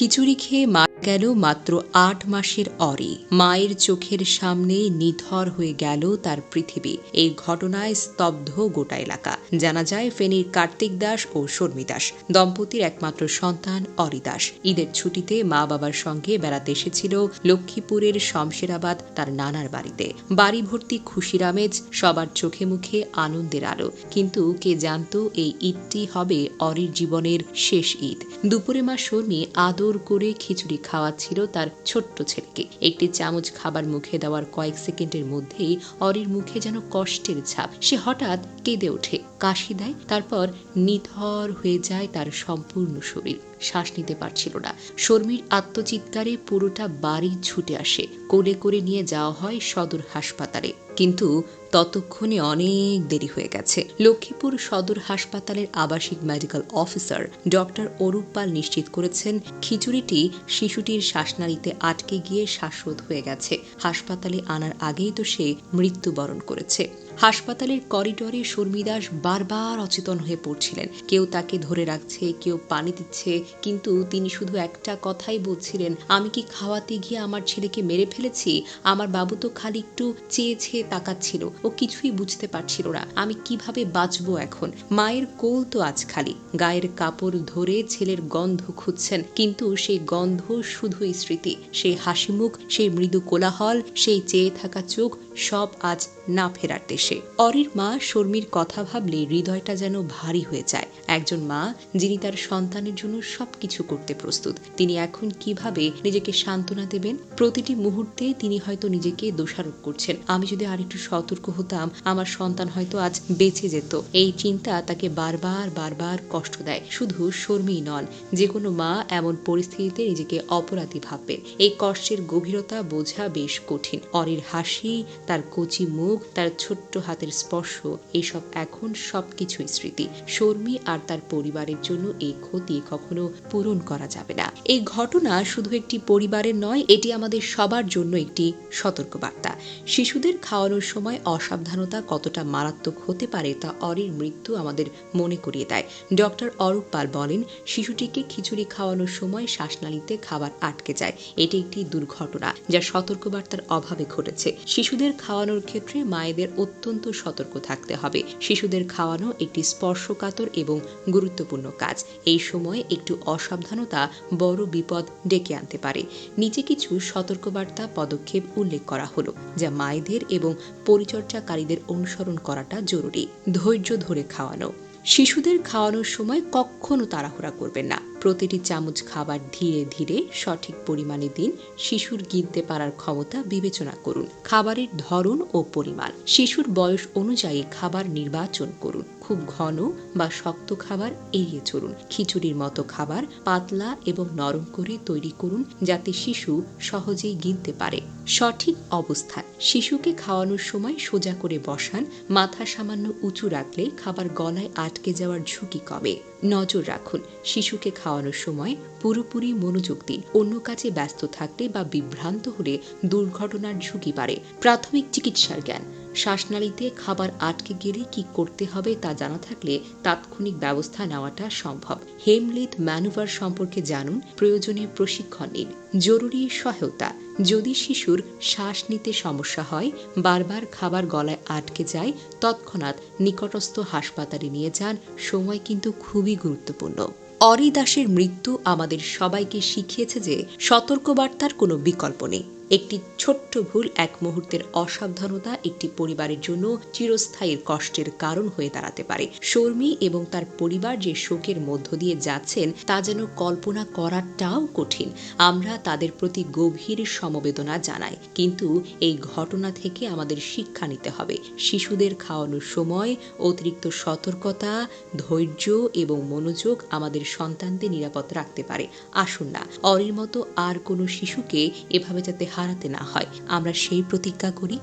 খিচুড়ি খেয়ে মারা গেল মাত্র আট মাসের অরি? মায়ের চোখের সামনে নিথর হয়ে গেল তার পৃথিবী। এই ঘটনায় স্তব্ধ গোটা এলাকা। জানা যায়, ফেনীর কার্তিক দাস ও শর্মী দাস, দম্পতির একমাত্র সন্তান অরি দাস। ঈদের ছুটিতে মা বাবার সঙ্গে বেড়াতে এসেছিল লক্ষ্মীপুরের শমশেরাবাদ তার নানার বাড়িতে। বাড়ি ভর্তি খুশির আমেজ সবার চোখে মুখে আনন্দের আলো। কিন্তু কে জানতো এই ঈদটি হবে অরির জীবনের শেষ ঈদ। দুপুরে মা শর্মী আদর করে খিচুড়ি খাওয়াচ্ছিল তার ছোট্ট ছেলেকে। একটি চামচ খাবার মুখে দেওয়ার কয়েক সেকেন্ডের মধ্যেই অরির মুখে যেন কষ্টের ছাপ। সে হঠাৎ কেঁদে ওঠে, কাশি দেয়, তারপর নিথর হয়ে যায় তার সম্পূর্ণ শরীর। শ্বাস নিতে পারছিল না। শর্মীর আত্মচিৎকারে পুরোটা বাড়ি ছুটে আসে। কোলে করে নিয়ে যাওয়া হয় সদর হাসপাতালে। কিন্তু ততক্ষণে অনেক দেরি হয়ে গেছে। লক্ষ্মীপুর সদর হাসপাতালের আবাসিক medical officer doctor Arup Pal নিশ্চিত করেছেন, খিচুড়িটি শিশুটির শ্বাসনালীতে আটকে গিয়ে শ্বাসরোধ হয়ে গেছে। হাসপাতালে আনার আগেই তো সে মৃত্যুবরণ করেছে। হাসপাতালের করিডোরে শর্মিদাস বারবার অচেতন হয়ে পড়ছিলেন। কেউ তাকে ধরে রাখছে, কেউ পানি দিচ্ছে, কিন্তু তিনি শুধু একটা কথাই বলছিলেন, আমি কি খাওয়াতে গিয়ে আমার ছেলেকে মেরে ফেলেছি? আমার বাবু তো খালি একটু চেয়ে চেয়ে তাকাচ্ছিল, ও কিছুই বুঝতে পারছিল না। আমি কীভাবে বাঁচবো এখন? মায়ের কোল তো আজ খালি। গায়ের কাপড় ধরে ছেলের গন্ধ খুঁজছেন, কিন্তু সেই গন্ধ শুধুই স্মৃতি। সেই হাসি মুখ সেই মৃদু কোলাহল, সেই চেয়ে থাকা চোখ সব আজ না ফেরার দেশে। অরির মা শর্মীর কথা ভাবলে হৃদয়টা যেন ভারী হয়ে যায়। একজন মা যিনি তার সন্তানের জন্য সবকিছু করতে প্রস্তুত, তিনি এখন কীভাবে নিজেকে সান্ত্বনা দেবেন? প্রতিটি মুহূর্তে তিনি হয়তো নিজেকে দোষারোপ করছেন। আমি যদি আরেকটু সতর্ক হতাম, আমার সন্তান হয়তো আজ বেঁচে যেত। এই চিন্তা তাকে বারবার বারবার কষ্ট দেয়। শুধু শর্মী নন যে কোনো মা এমন পরিস্থিতিতে নিজেকে অপরাধী ভাববে। এই কষ্টের গভীরতা বোঝা বেশ কঠিন। অরির হাসি তার কচি মুখ, তার ছোট্ট হাতের স্পর্শ, এসব এখন সবকিছুই স্মৃতি। শর্মী আর তার পরিবারের জন্য এই ক্ষতি কখনো পূরণ করা যাবে না। এই ঘটনা শুধু একটি পরিবারের নয়, এটি আমাদের সবার জন্য একটি সতর্কবার্তা। শিশুদের খাওয়ানোর সময় অসাবধানতা কতটা মারাত্মক হতে পারে তা অরির মৃত্যু আমাদের মনে করিয়ে দেয়। ডক্টর অরূপ পাল বলেন, শিশুটিকে খিচুড়ি খাওয়ানোর সময় শ্বাসনালীতে খাবার আটকে যায়। এটি একটি দুর্ঘটনা যা সতর্কবার্তার অভাবে ঘটেছে। শিশুদের খাওয়ানোর ক্ষেত্রে মায়েদের অত্যন্ত সতর্ক থাকতে হবে। শিশুদের খাওয়ানো একটি স্পর্শকাতর এবং গুরুত্বপূর্ণ কাজ। এই সময় একটু অসাবধানতা বড় বিপদ ডেকে আনতে পারে। নিচে কিছু সতর্কবার্তা পদক্ষেপ উল্লেখ করা হলো, যা মায়েদের এবং পরিচর্যাকারীদের অনুসরণ করাটা জরুরি। ধৈর্য ধরে খাওয়ানো। শিশুদের খাওয়ানোর সময় কখনো তাড়াহুড়া করবেন না। প্রতিটি চামচ খাবার ধীরে ধীরে সঠিক পরিমাণে দিন, শিশুর গিলতে পারার ক্ষমতা বিবেচনা করুন। খাবারের ধরন ও পরিমাণ, শিশুর বয়স অনুযায়ী খাবার নির্বাচন করুন। খুব ঘন বা শক্ত খাবার এড়িয়ে চলুন। খিচুড়ির মতো খাবার পাতলা এবং নরম করে তৈরি করুন যাতে শিশু সহজেই গিলতে পারে। সঠিক অবস্থান। শিশুকে খাওয়ানোর সময় সোজা করে বসান, মাথা সামান্য উঁচু রাখলে খাবার গলায় আটকে যাওয়ার ঝুঁকি কমে। নজর রাখুন, শিশুকে খাওয়ানোর সময় পুরোপুরি মনোযোগ দিন। অন্য কাজে ব্যস্ত থাকলে বা বিভ্রান্ত হলে দুর্ঘটনার ঝুঁকি বাড়ে। প্রাথমিক চিকিৎসার জ্ঞান। শ্বাসনালীতে খাবার আটকে গেলে কি করতে হবে তা জানা থাকলে তাৎক্ষণিক ব্যবস্থা নেওয়াটা সম্ভব। হেমলিথ ম্যানুভার সম্পর্কে জানুন প্রয়োজনে প্রশিক্ষণ নিন। জরুরি সহায়তা, যদি শিশুর শ্বাস নিতে সমস্যা হয়, বারবার খাবার গলায় আটকে যায়, তৎক্ষণাৎ নিকটস্থ হাসপাতালে নিয়ে যান, সময় কিন্তু খুবই গুরুত্বপূর্ণ। অরি দাসের মৃত্যু আমাদের সবাইকে শিখিয়েছে যে সতর্কবার্তার কোনো বিকল্প নেই। একটি ছোট্ট ভুল এক মুহূর্তের অসাবধানতা একটি পরিবারের জন্য চিরস্থায়ী কষ্টের কারণ হয়ে দাঁড়াতে পারে। শর্মী এবং তার পরিবার যে শোকের মধ্য দিয়ে যাচ্ছেন, তা যেন কল্পনা করাটাও কঠিন। আমরা তাদের প্রতি গভীর সমবেদনা জানাই। কিন্তু এই ঘটনা থেকে আমাদের শিক্ষা নিতে হবে। শিশুদের খাওয়ানোর সময়, অতিরিক্ত সতর্কতা, ধৈর্য এবং মনোযোগ আমাদের সন্তানদের নিরাপদ রাখতে পারে। আসুন না অরির মতো আর কোনো শিশুকে এভাবে যাতে হারাতে না হয়। আমরা সেই প্রতিজ্ঞা করি